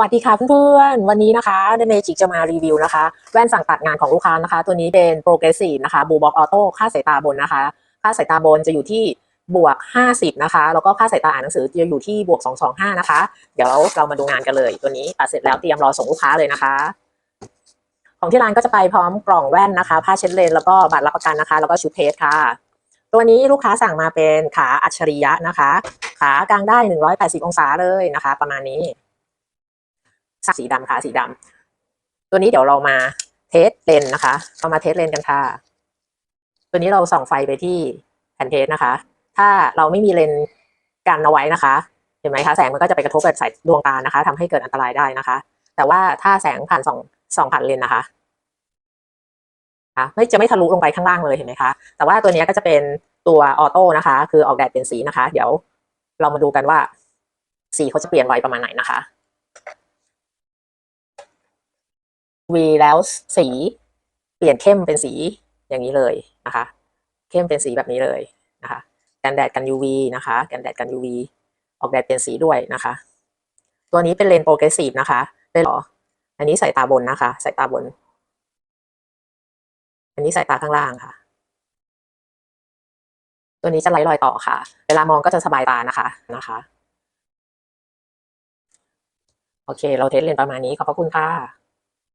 วัสดีค่ะเพื่อนๆ วันนี้นะคะเดเมจิกจะมารีวิวนะคะ แว่นสั่งตัดงานของลูกค้านะคะ ตัวนี้เป็น Progressive นะคะบูบอกออโต้ค่าสายตาบนนะคะ ค่าสายตาบนจะอยู่ที่บวก 50 นะคะ แล้วก็ค่าสายตาอ่านหนังสือจะอยู่ที่บวก 225 นะคะ เดี๋ยวเรามาดูงานกันเลย ตัวนี้ตัดเสร็จแล้วเตรียมรอส่งลูกค้าเลยนะคะ ของที่ร้านก็จะไปพร้อมกล่องแว่นนะคะ ผ้าเช็ดเลน แล้วก็บัตรรับประกันนะคะ แล้วก็ชุดเทสค่ะ ตัวนี้ลูกค้าสั่งมาเป็นขาอัจฉริยะนะคะ ขากางได้ 180 องศาเลยนะคะ ประมาณนี้ สีดำค่ะสีดำตัวนี้เดี๋ยวเรามาเทสเลนนะคะเรามาเทสเลนกันค่ะ ตัวนี้เราส่องไฟไปที่แผ่นเทสนะคะ ถ้าเราไม่มีเลนกันเอาไว้นะคะ เห็นไหมคะแสงมันก็จะไปกระทบกับสายดวงตานะคะทำให้เกิดอันตรายได้นะคะ แต่ว่าถ้าแสงผ่านสองสองผ่านเลนนะคะไม่จะไม่ทะลุลงไปข้างล่างเลยเห็นไหมคะแต่ว่าตัวนี้ก็จะเป็นตัวออโต้นะคะ คือออกแดดเป็นสีนะคะ เดี๋ยวเรามาดูกันว่าสีเขาจะเปลี่ยนไวประมาณไหนนะคะ V แล้วสีเปลี่ยนเข้มเป็นสีอย่างนี้เลยนะคะ เข้มเป็นสีแบบนี้เลยนะคะกันแดดกัน UV นะคะ กันแดดกัน UV ออกแดดเป็นสีด้วยนะคะ ตัวนี้เป็นเลนส์โปรเกรสซีฟนะคะเป็นหรออันนี้ใส่ตาบนนะคะใส่ตาบน อันนี้ใส่ตาข้างล่างค่ะ ตัวนี้จะไล่รอยต่อค่ะ เวลามองก็จะสบายตานะคะนะคะ โอเค เราเทสเลนประมาณนี้ขอบพระคุณค่ะ